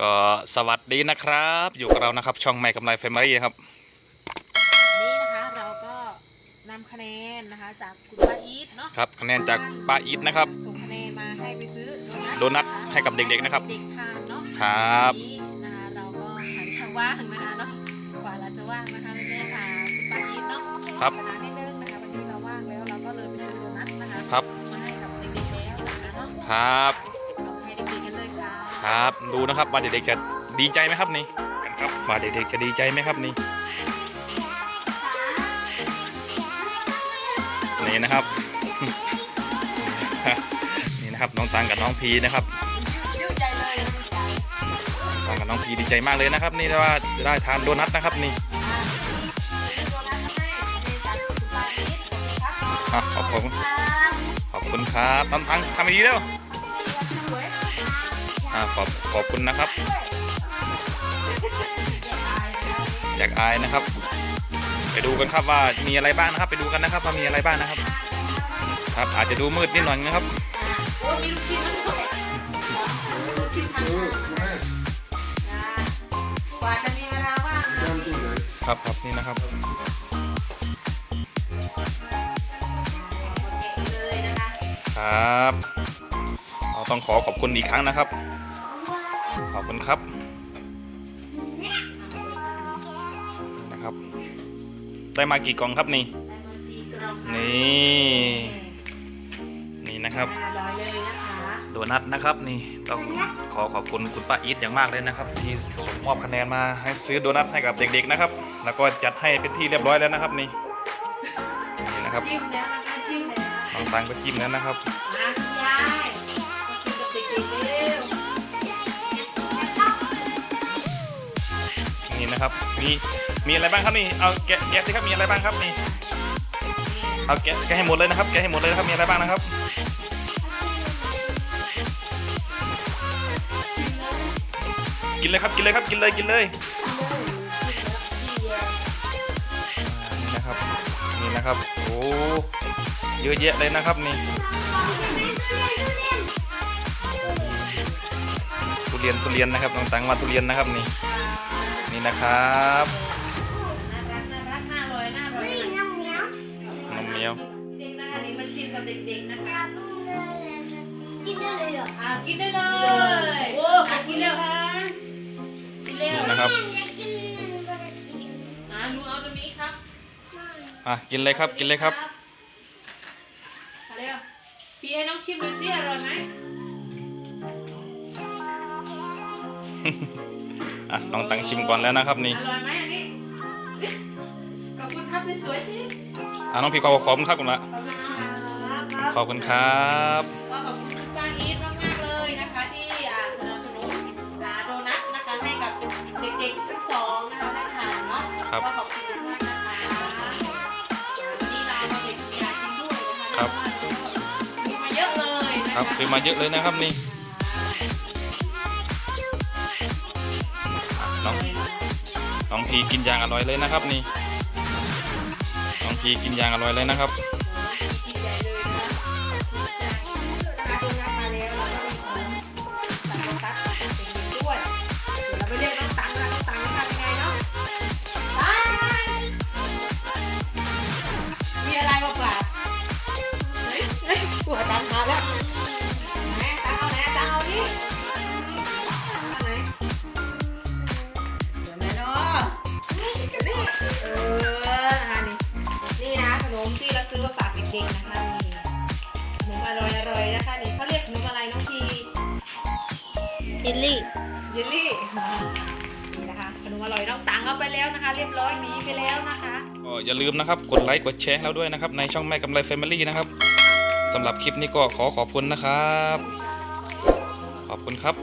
ก็สวัสดีนะครับ อยู่กับเรานะครับช่องไม่กำไรแฟมิลี่ครับ นี่นะคะเราก็นำคะแนนนะคะจากคุณป้าอีทเนาะครับคะแนนจากป้าอีทนะครับ ส่งคะแนนมาให้ไปซื้อโดนัทให้กับเด็กๆนะครับ เด็กทานเนาะครับ วันนี้นะคะเราก็หาทางว่างนะคะเนาะกว่าเราจะว่างนะคะไม่ได้ค่ะคุณป้าอีทเนาะครับ เวลานิดนึงนะคะวันนี้เราว่างแล้วเราก็เลยไปซื้อโดนัทนะคะครับมาให้กับเด็กๆแล้วนะคะเนาะ ครับ ครับ ดูนะครับว่าเด็กๆจะดีใจไหมครับนี่ครับว่าเด็กๆจะดีใจไหมครับนี่นี่นะครับ นี่นะครับน้องตังกับน้องพีนะครับตังกับน้องพีดีใจมากเลยนะครับ นี่ว่าจะได้ทานโดนัทนะครับนี่ขอบคุณขอบคุณครับตังตังทำดีแล้ว อะขอบขอบคุณนะครับ อยากอายนะครับ ไปดูกันครับว่ามีอะไรบ้างนะครับ ไปดูกันนะครับว่ามีอะไรบ้างนะครับ ครับอาจจะดูมืดนิดหน่อยนะครับโอ้มีลูกชิ้นด้วยนะมีเวลาว่างนะครับครับนี่นะครับครับ ต้องขอขอบคุณอีกครั้งนะครับ ขอบคุณครับนี่นะครับ ได้มากี่กล่องครับนี่ได้มาสี่กล่องนี่นี่นะครับอร่อยเลยนะคะโดนัทนะครับนี่ต้องขอขอบคุณคุณป้าอีทอย่างมากเลยนะครับ ที่ส่งมอบคะแนนมาให้ซื้อโดนัทให้กับเด็กๆนะครับ แล้วก็จัดให้เป็นที่เรียบร้อยแล้วนะครับนี่นี่นะครับจิ้มแล้วนะคะจิ้มแล้วน้องตังก็จิ้มแล้วนะครับ นะครับ มีมีอะไรบ้างครับนี่ เอาแกะแกะสิครับ มีอะไรบ้างครับนี่ เอาแกะแกะให้หมดเลยนะครับ แกะให้หมดเลยนะครับ มีอะไรบ้างนะครับ กินเลยครับ กินเลยครับ กินเลย กินเลย นี่นะครับ นี่นะครับ โอ้ เยอะแยะเลยนะครับนี่ทุเรียนทุเรียนนะครับน้องตังมาทุเรียนนะครับนี่ นี่นะครับน่ารักน่ารักน่าอร่อยน่าอร่อยนะนมเมียวเด็กนะคะนี่มาชิมกับเด็กๆนะคะกินได้เลยเหรออ่ากินได้เลยโอ้อะกินเร็วกินเร็วนี่นะครับอยากกินอะไรกินอ่าหนูเอาตัวนี้ครับอะกินเลยครับกินเลยครับเอาเร็วพี่ให้น้องชิมดูสิอร่อยไหม อะน้องตังชิมก่อนแล้วนะครับนี่อร่อยไหมอันนี้ขอบคุณครับสวยๆสิอะน้องพี่ขอบขอบคุณครับคุณละขอบคุณครับขอบคุณครับก็ขอบคุณคุณป้าอีทมากๆเลยนะคะที่อ่าสนับสนุนอ่าโดนัทนะคะให้กับเด็กๆทั้งสองนะคะได้ทานเนาะครับก็ขอบคุณมากนะคะวันนี้เราเอาเด็กอยากกินด้วยนะคะครับซื้อมาเยอะเลยนะะครับซื้อมาเยอะเลยนะครับนี่ น้องพีกินอย่างอร่อยเลยนะครับนี่น้องพีกินอย่างอร่อยเลยนะครับ มที่เราซื้อมาฝากเด็กๆนะคะนี่ขนมอร่อยๆนะคะนี่เขาเรียกขนมอะไรน้องพีเยลลี่เยลลี่นี่นะคะขนมอร่อยน้องตังเอาไปแล้วนะคะ เรียบร้อยหนีไปแล้วนะคะก็อย่าลืมนะครับกดไลค์กดแชร์ให้เราด้วยนะครับในช่องแม่กำไรแฟมิลี่นะครับสำหรับคลิปนี้ก็ขอขอบคุณนะครับ ขอบคุณครับ